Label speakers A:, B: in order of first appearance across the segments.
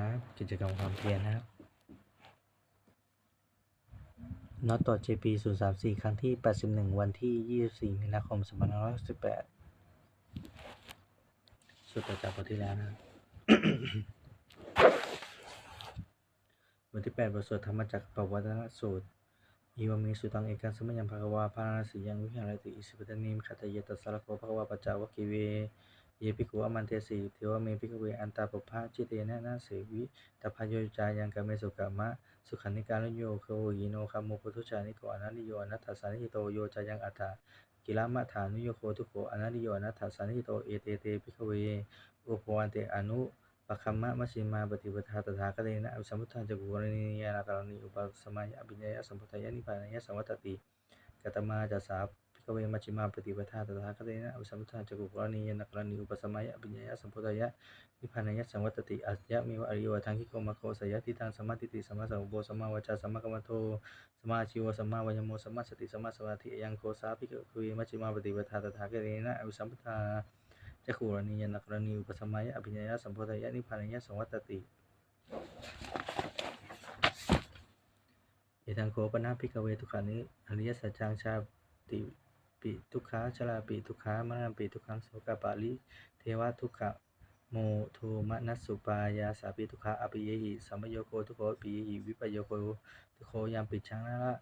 A: ครับกิจกรรมความเพียรนะครับน็อตต่อ JP 034 ครั้งที่ 81 วันที่ 24 มีนาคม 2518สุดต่อจากบทที่แล้วนะครับทที่8บทสวดธรรมจักรปวัตนสูตรอีวามิสุตังเอกันสมัยยังภะคะวาพาราสียังวิหารติอิสิปตนิมขัตเยตัสสารโคภะคะวาปัจจาวกิเว เยปิกุอมันเตสีเทวเมปิกเวอันตาปภาจิเตนะนาเสวิตพโยจายังกาเมสุกามะ สุขันิการโยโคยิโนคามุปุทุชานิโกอนันติโยอนัตถสานิโตโยจายังอัตตากิลามะฐานุโยโคทุโกอนันติโยอนัตถสานิโตเอเตเตปิกเวอุปวันเตอนุปะคัมมะมัชิมาปฏิปทาตถาคเตนะอภิสัมพุทธันจะกุรณียานาการณีอุปสมัยอภิญญาสัมพุทธายานิพพานายสัมวัตติกตมาจัสสาพิก เวมัชฌิมาปฏิปทาตถาคตนะอุสัมพุทธาจักุกรณียนักรณีอุปสมัยอภิญญาสัมพุทธายะนิพพานายะสังวัตติอัจยะมิวะอริยวทังคิโกมะโคสยะติทังสมาติติสมาสัมโบสมาวจาสมากรรมโทสมาชีวสมาวายโมสมาสติสมาสมาธิยังโคสาภิกเวมัชฌิมาปฏิปทาตถาคตนะอุสัมพุทธาจักุกรณียนักรณีอุปสมัยอภิญญาสัมพุทธายะนิพพานายะสังวัตติเอทังโคปนาภิกเวทุกขานิอริยสัจจังชาติ ปิทุกขาชลาปิทุกขามรณปิทุกขังโสกปาลิเทวทุกขโมโทมนัสสุปายาสาปิทุกขาอภิเยหิสัมโยโคทุกโขปิเยหิวิปโยโคทุกโขยามปิชังนะละ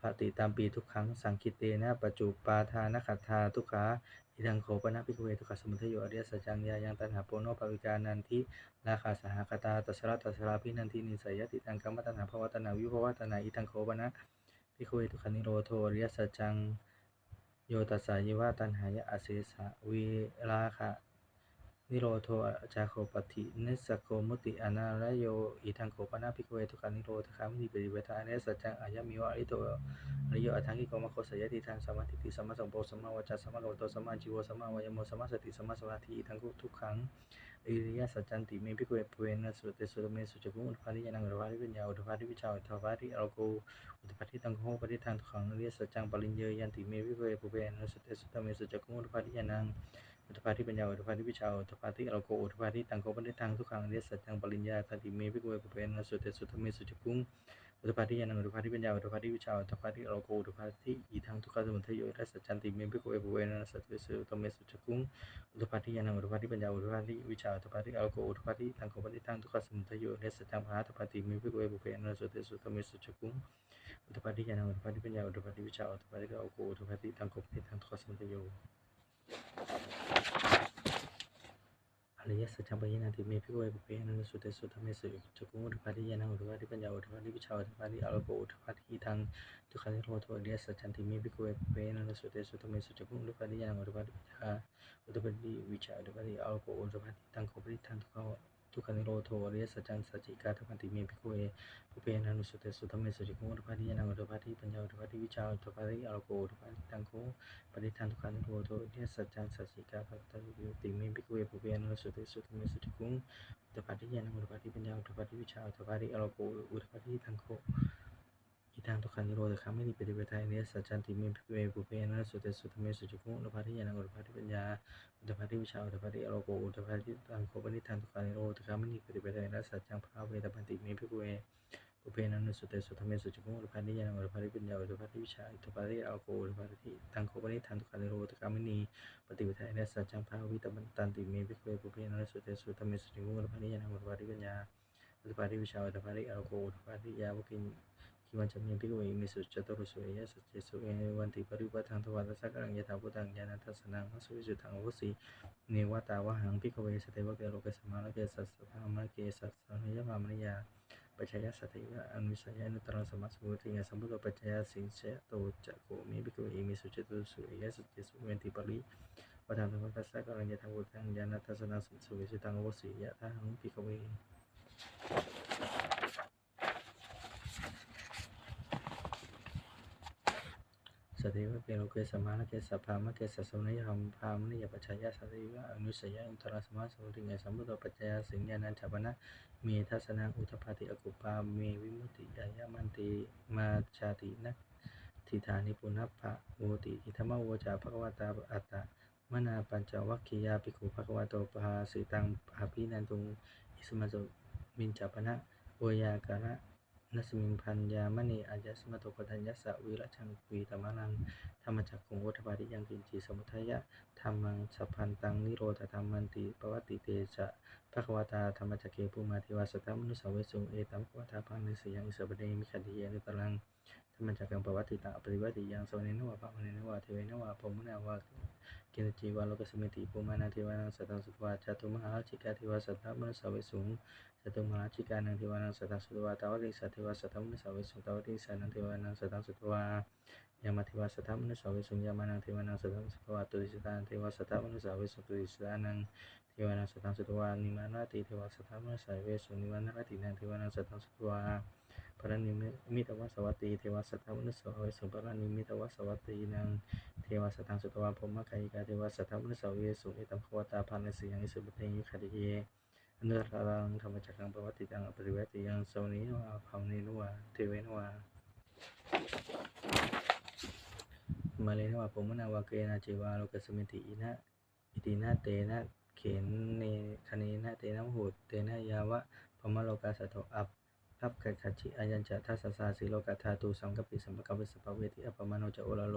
A: ปฏิตามปีทุกขังสังคิเตนะปัจจุปาทานขัตถาทุกขาอิทังโคปนาภิกเวทุกขสมุทัยโยอริยสัจจังยายังตันหาโปโนภวิกานันทิราคาสหคตาตัสระตัสระพินันทินิสัยยติตังกรรมตันาภวตนาวิภวตนาอิทังโคปนะพิคเวทุกขนิโรโทอริยสัจจัง โยตัสสายิวะตันหายะอเสสะวิราคะ นิโรโทอจาโคปฏิเนสโคมุติอนาลโยอิทังโคปนะพิโคเวทุขานิโรธคามินิปริเวทาเนสัจจังอายะมิวะอริโตอริโยอัทังกิโกมะโคสยติทังสมมาติติสมมาสัมโพสมมาวจาสมมากโตสมมาจิวสมมาวายโมสมมาสติสมมาสมาธิทังกุทุกขังอิริยสัจจันติเมพิกเวปเวนสุเตสุตเมสุจกุอุทภาริยานังอุทภาริปัญญาอุทภาริวิชาอุทภาริอโลโกอุทภาริตังโฆปฏิทางทุกขังอริยสัจจังปริญเยยันติเมพิกเวปเวนะสุเตสุตเมสุจกุอุทภาริยานัง อุทภาริปัญญาอุทภาริวิชาอุทภาริอโลโกอุทภาริตังโฆปฏิทางทุกขังอริยสัจจังปริญญาทัติเมพิกเวปเวนะสุเตสุตเมสุจกุงอุทภาริยานังอุทภาริปัญญาอุทภาริวิชาอุทภาริอโลโกอุทภาริอีทางทุกขสมุทัยโยอริยสัจจันติเมพิกเวปเวนะสุเตสุตเมสุจกุงอุทปาทิยานังอุทปาทิปัญญาอุทปาทิวิชาอุทปาทิอโลโกอุทปาทิตังโกปฏิตังทุกขสมุทัยโยเนสจังพาตปาติเมิภิกเวบุเพนะสุเตสุตเมสุจกุงอุทปาทิยานังอุทปาทิปัญญาอุทปาทิวิชาอุทปาทิอโลโกอุทปาทิตังโกปฏิตังทุกขสมุทัยโยอริ ยสัจจังปะยินาติเมภิกเวบุเพนะสุเตสุตเมสุจกุงอุทปาทิยานังอุทปาทิปัญญาอุทปาทิวิชาอุทปาทิอโลโกอุทปาทิตังทุกขนิโรธอริยสัจจันติเมภิกเวบุเพนะสุเต สุกุงอุทปาทิยานังอุทปาทิปัญญาอุตปฏิวิชาอุตปฏิอาโกอุตปฏิตังโกปฏิทันทุกขนิโรธอริยสัจจังสัจจิกาทุกันติเมภิกขุเอปุเพนันุสุเตสุธรรมเสจิโกุอุตปฏิยานังอุตปฏิปัญญาอุตปฏิวิชาอุตปฏิอาโกอุตปฏิตังโคปฏิทันทุกขนิโรธอริยสัจจังสัจจิกาทัพพันติเมภิกขุเอปุเพนันุสุเตสุธรรมเสจิโกุอุตปฏิยานังอุตปฏิปัญญาอุตปฏิวิชาอุตปฏิอาโกอุตปฏิตังโค ทังทุกขันโรธคามินิปฏิเวทาเนสัจจันติเมพิเวปุเพนะสุเตสุตเมสุจุกุอุทภาทิยานังอุทภาทิปัญญาอุทภาทิวิชาอุทภาทิอโลโกอุทภาทิตังโคปนิทันทุกขันโรธคามินิปฏิเวทายนะสัจจังภาเวตปันติเมพิเวปุเพนะสุเตสุตเมสุจุกุอุทภาทิยานังอุทภาทิปัญญาอุทภาทิวิชาอุทภาทิอโลโกอุทภาทิตังโคปนิทันทุกขันโรธคามินิปฏิเวทายนะสัจจังภาวิตปันติเมพิเวปุเพนะสุเตสุตเมสุจุกุอุทภาทิยานังอุทภาทิปัญญาอุทภาทิวิชาอุทภาทิอโลโกอุทภาทิยาวกิน คิมันจะมีพิกเวมิสุจตุรุสุเอยสัจเจสุเอวันติปริปัทังทวารสักกังยถาพุตังญาณทัสนังสุวิสุทังวุสีเนวตาวหังพิกเวสเตวะเกโลเกสมาลเกสัสสภามะเกสัสสะยะมามนิยาปัจจยสัตติวะอนุสัยนุตรังสมัสมุติยสัมพุทธปัจจยสินเสโตจะโกมิพิกเวมิสุจตุรุสุเอยสัจเจสุเวนติปริปัทังทวารสักกังยถาพุตังญาณทัสนังสุวิสุทังวุสียะทังพิกเว สติวะเกโลเกสมานะเกสัพพามะเกสัสสนิยธรรมพามนิยปัจฉยะสติวะอนุสยะอุตรสมาสมุติเงสัมพุทธปัจจยสิญญาณัญชปนะเมทัสนังอุทปาติอกุปาเมวิมุติยายะมันติมาชาตินะทิธานิปุณพะโวติอิธรรมโวจาภควตาอัตตะมนาปัญจวัคคียาภิกขุภควโตปหาสิตังอาภินันตุงอิสมัจโจมินจัปนะโวยากระ นัสมิงพันยามณีอายัสมะโตปทัญญสสะวิรัชังปีตมะนังธรรมจักขุงวัฏปาริยังกินจีสมุทัยะธรรมังสัพพันตังนิโรธธรรมันติปวัตติเตจะภควตาธรรมจักเกปุมาเทวาสตัมมนุสาเวสุงเอตัมภควตาพังนิสยังอิสบเดมิขัดเยนุตลังธรรมจักกังปวัตติตังอปริวัติยังสวเนนวะปะมเนนวะเทเวนวะปมุนาวะ กินจีวาโลกสมิติภูมานาทิวานังสัตตังสุวาจตุมหาชิกาทิวาสัตตมนุสาวิสุงจตุมหาชิกานังทิวานังสัตตังสุวาตาวริสัตติวาสัตตมนุสาวิสุงตาวริสันังทิวานังสัตตังสุวายามาทิวาสัตตมนุสาวิสุงยามานังทิวานังสัตตังสุวาตุติสตานังทิวาสัตตมนุสาวิสุงตุติสตานังทิวานังสัตังสุวานิมานาติทิวาสัตตมนุสาวิสุงนิมานาตินังทิวานังสัตังสุวาปรนิมิตวสวัตตีเทวสัทธมนุสสาวิสุปรนิมิตวสวัตตีนาง เทวสตังสุตวาพมะกายิกาเทวสัทธมนุสเวสุนิตัมขวตาพานสิยังอิสุปเตยิขัดเยอนุรัลังธรรมจักรังปวัติตังอปริเวติยังโสนิวาภาวนินวาเทเวนวามาเลนวาปมนาวาเกนาเจวาโลกสมิติอินะอิตินะเตนะเขนเนคเนนะเตนะหูเตนะยาวะพมโลกาสะทอัพพับกัดขัดชิอัญจะทัสสาสีโลกาธาตูสังกปิสัมปะกัปปิสัพเวติอปมาโนจะโอลาโล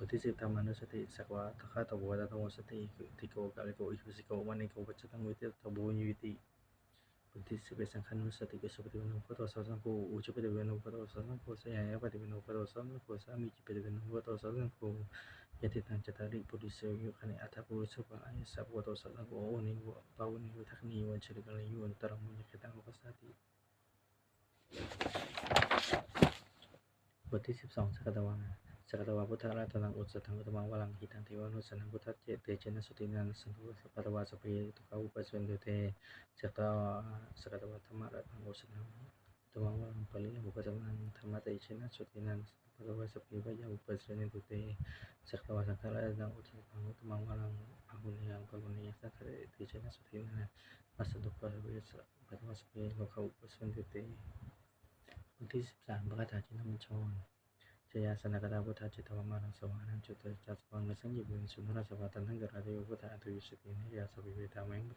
A: กาอุปสเวนตุเตสกตวาสกตวาธรรมรัตนังอุตสนังอุตมังวลังปลิอุปสนังธรรมเตเจนะสุตินันสัพพะ ตวาสเปวยาอุปสเวนตุเตสกตวาสังฆรัตนังอุตสนังอุตมังวลังอาหุนิยังปรุนิยสังฆเตเจนะสุตินันมัสสตุปะเวสสัพพะตวาสเปโลกาอุปสเวนตุเตบทที่สิบสามพระคาถาจินมัญชร จยาสนกตาพุทธจิตวมานังสวานังจุตจัสวังสังยิบุญสุนทรสวัตัน ทังกราเทวพุทธอัตุวิสตินิยาสวิเวตามังพุท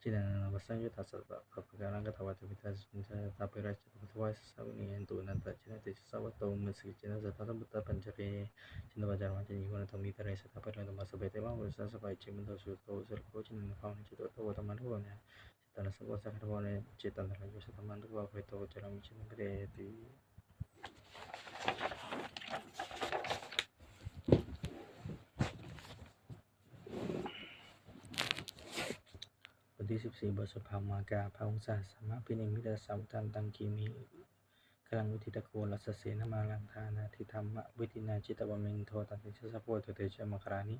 A: 지나는 아바상교 다섯 바쁘가랑 가다와도 비타스 진짜 다베라치 부터와서 사위니 엔도는 다치나 대시사와 도움을 쓰기 지나 자타부터 반절에 지나 바자 완전 이거는 더 미달에서 다베라도 마서 베테방 울산서 바이 지문도 수도 슬고 지는 파운 지도 또 오다만 오냐 지타는 서고 사카르보네 지타는 라고 사타만도 바베토 저랑 지는 그래디 ทที่สิบทสุภามากาภาองศาสมะพินิมิตาสาวตันตังกีมีกลังวิธิตะโกลัสเสนมาลังทานาทิธรรมะวิธินาจิตวมินโทตันติชสะโพตุเตชะมครานิ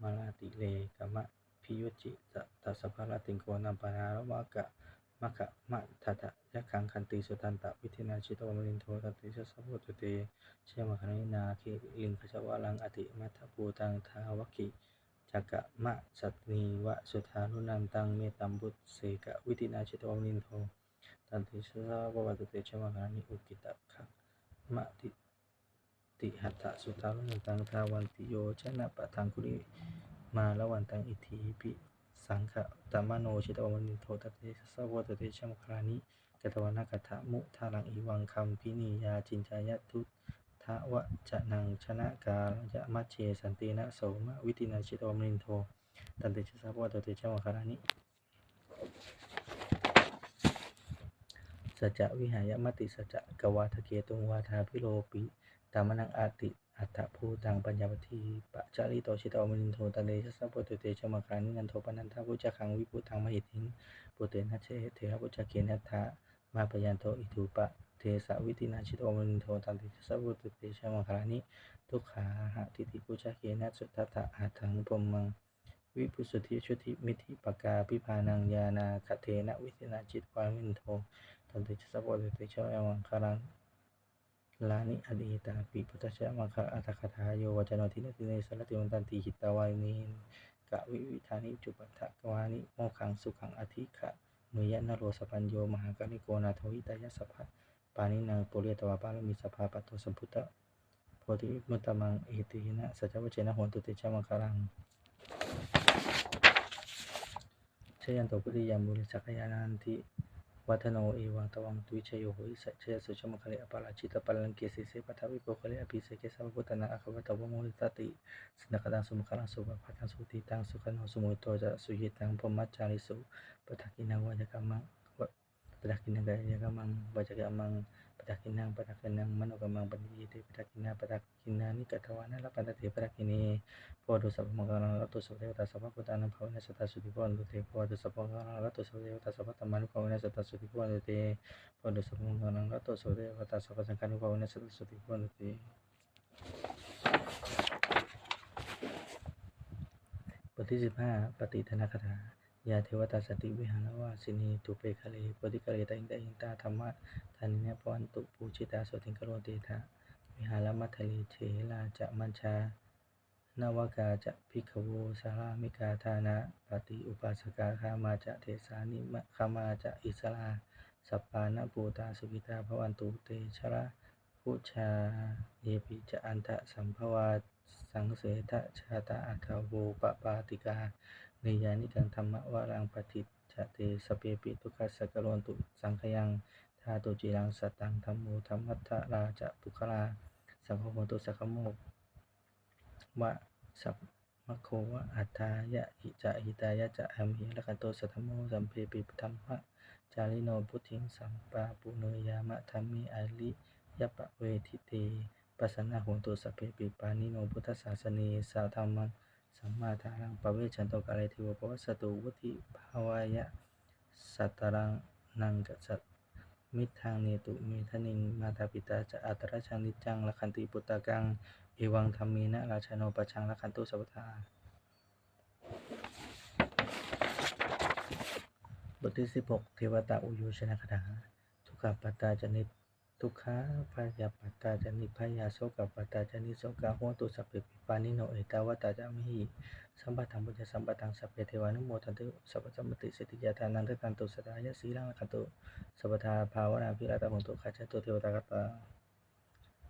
A: มาลาติเลกมะพิยุจิตะตัสะภาลติงโกนัมปนารวะกะมะกะมะทะทะยะคังคันติสุตันตะวิธินาจิตวมินโทตันติชสะโพตุเตชะมครานินาคิลิงขจวะลังอติมัทธภูตังทาวกิ จักกะมะสัตนีวะสุธานุนันตังเมตัมบุตเสกะวิตินาจิตวมินโทตันติสสะวะวะตุเตชะมะคานิอุกิตะขะมะติติหัตถะสุธานุนันตังทาวันติโยชนะปะทังคุริมาละวันตังอิทิปิสังฆตมโนชิตวมนิโทตเตสะวะตเตชะมครานิกตวนากัตถะมุทารังอีวังคัมพินียาจินจายะทุทะวะจะนังชนะกาลยะมัชเชสันตินะโสมะวิตินาชิตวมนิโทตันเตชะสะวะตเตชะมครานิสัจวิหายมติสัจกวาทะเกตุงวาทาพิโลปิตามนังอาติอัตถภูตังปัญญาปทีปะจาริโตชิตาวมนินโทตันเดชสัพพะตุเตชมะคานินันโทปนันทาพุจคังวิปุตังมหิทิงปุเตนะเชเถระพุจเกนัตถะมาปยันโตอิทุปะ เทสะวิตินาชิตาวมนินโทตันเดชะสัพพะตุเตชะมะคานิทุกขาหะติติพุจเกนัสสุทัตถะอาทังพมังวิปุสุทธิชุติมิธิปกาพิพานังยานาคเทนะวิตินาจิตวามินโทตันติชสัพพะเตชะมังคารังลานิอดีตาปิพุทธชะมังคาอัตถคถาโยวจโนทินติเนสรติวันตันติหิตาวานินกะวิวิธานิจุปัฏฐกวานิโมขังสุขังอธิขะเมยะนโรสปัญโยมหากาลิโกนาทวิตายสัพพะ ปานินังปุเรตวาปาลมิสภาปัตโตสัมพุทธะโพธิมุตตมังเอตินะสัจจวัจเจนะโหนตุเตชะมังคารังชยั padakinang gaya gamang baca gamang padakinang padakinang mano gamang bandi itu padakina padakina ni katawana la padati padakini podo sapa mangkana ratu sapa dewata sapa kutana bhavana sata sudipon dute podo sapa mangkana ratu sapa dewata sapa tamanu bhavana sata sudipon dute podo sapa mangkana ratu sapa dewata sapa sangkanu bhavana sata sudipon dute Bhakti Jibha Pati Dhanakara. สิบห้าปฏิธนาคาถายาเทวตาสติวิหารวาสินีตุเปคะเลปฏิกะเลตาอินตาอินตาธรรมะทานิเนปวันตุปูชิตาโสติงกโรติทะวิหารมัทะเลเชลาจะมัญชานวากาจะพิกโวสารามิกาทานะปฏิอุปาสกาคามาจะเทสานิมะคามาจะอิสลาสัปปานะปูตาสุกิตาภวันตุเตชระพุชาเยปิจะอันทะสัมภวาสังเสทะชาตาอัทโวปปาติกา นยานิกังธรรมวรังปฏิจจเตสเปปิทุกขสกโรนตุสังขยังทาตุจิรังสตังธรรมโมธรรมัทธราจะปุคลาสังโฆโมตุสังฆโมวะสัพมะโควะอัฏฐายะอิจะหิตายะจะอัมหิละกันโตสัทโมสัมเพปิธรรมะจาริโนพุทธิงสัมปาปุเนยามะธรรมิอาลิยปะเวทิเตปัสสนาหนตุสัพเพปิปานิโนพุทธศาสเนสาธรรมัง สัมมาทารังปเวชันโตกาเลทิวปวัสสตุวุติภาวายะสัตตรังนังกัสสมิทางเนตุเมทนิงมาตาปิตาจะอัตระชังนิจังละคันติปุตตะกังเอวังธรรมีนะราชโนปชังละคันตุสัพทาบทที่สิบหกเทวตาอุโยชนะคาถาทุกขปัตตาจนิต ทุกขาพยาปัตตาจนิพยาโสกปัตตาจนิโสกาหัวตุสัพเพปิปานิโนเอตาวตาจามิหิสัมปะทังปุจจสัมปะทังสัพเพเทวานุโมทันตุสัพพสัมปติสิทธิยาทานันทกันตุสตายะสีลังคันตุสัพพทาภาวนาภิรัตมุตุขัจจตุเทวตากตา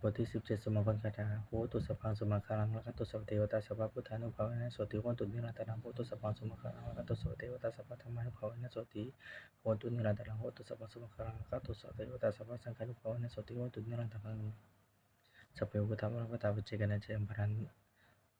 A: บทที่สิบเจ็ดสมคตคาถาโหตุสัพพังสมาคารังละคันตุสัพเทวตาสัพพพุทธานุภาเวนะโสติโหตุนิรันตรังโหตุสัพพังสมาคารังละคันตุสัพเทวตาสัพพธรรมานุภาเวนะโสติโหตุนิรันตรังโหตุสัพพังสมาคารังละคันตุสัพเทวตาสัพพสังฆานุภาเวนะโสติโหตุนิรันตรังสัพเพพุทธามรปตาปัจเจกนะเจมพรันอันตานันจัตติเชนละคัมปติมิสวสสัพเพพุทธามรปตาปัจเจกนะเจมพรัน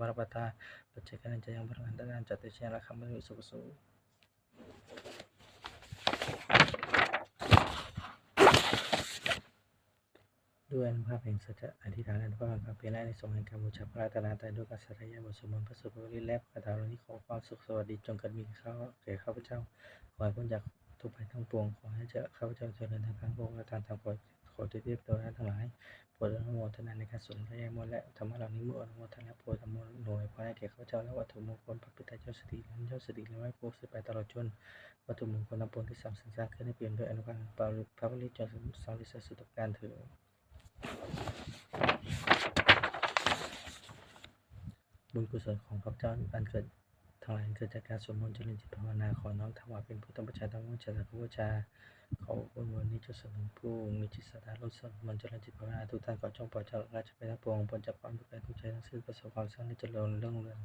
A: warahmatullahi wabarakatuh. Bacakan aja yang berkaitan jatuh cinta kamu usul-usul. ด้วยอนุภาพแห่งสัจอธิษฐานอนุภาพแห่งความเพียรและในทรงแห่งการบูชาพระตนาตายด้วยกัสรยาบทสมบูรณ์พระสุภริและกระถาลนี้ขอความสุขสวัสดีจงเกิดมีข้าแก่ข้าพเจ้า ขอให้พ้นจากทุกภัยทั้งปวง ขอให้เจ้าข้าพเจ้าเจริญทางทางโลกและทางธรรมขอ ขอที่เรียกตัวท่านทั้งหลายโปรดอนุโมทนาในการสวดพระยามนต์และธรรมะเหล่านี้เมื่ออนุโมทนาโปรดอนุโมทนาหน่วยพระให้แก่ข้าเจ้าและวัตถุมงคลพระปิตาเจ้าสติและเจ้าสติและไว้พวกสืบไปตลอดจนวัตถุมงคลนำผลที่สามสัญญาขึ้นให้เปลี่ยนด้วยอนุภาพพระพระบริจาคสองลิสสุตการเถิดบุญกุศลของข้าพเจ้าอันเกิด ทั้งหลายอันเกิดจากการสวดมนต์เจริญจิตภาวนาขอน้อมถวายเป็นพุทธบูชาธรรมบูชาสังฆบูชาขอบุญวันนี้จะสนองผู้มีจิตศรัทธาลดสวดมนต์เจริญจิตภาวนาทุกท่านขอจงปล่อยเจ้าราชไปทั้งปวงพ้นจากความทุกข์ใจทุกข์ใจทั้งสิ้นประสบความสำเร็จเจริญเรื่องเรือง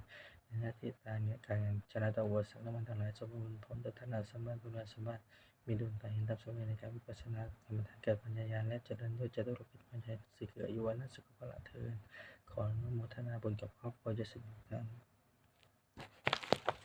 A: ในหน้าที่การงานการงานชนะต่อวัวสังฆมันทั้งหลายสมบูรณ์ผลดัฒนาสมบัติบุญสมบัติมีดวงตาเห็นตามสมัยในการวิปัสสนากรรมฐานเกิดปัญญาญาณและเจริญด้วยจตุรกิจปัญญาสิกเกิดอยุวันสุขภาพเทินขออนุโมทนาบุญกับครอบครัวจะสิบท่าน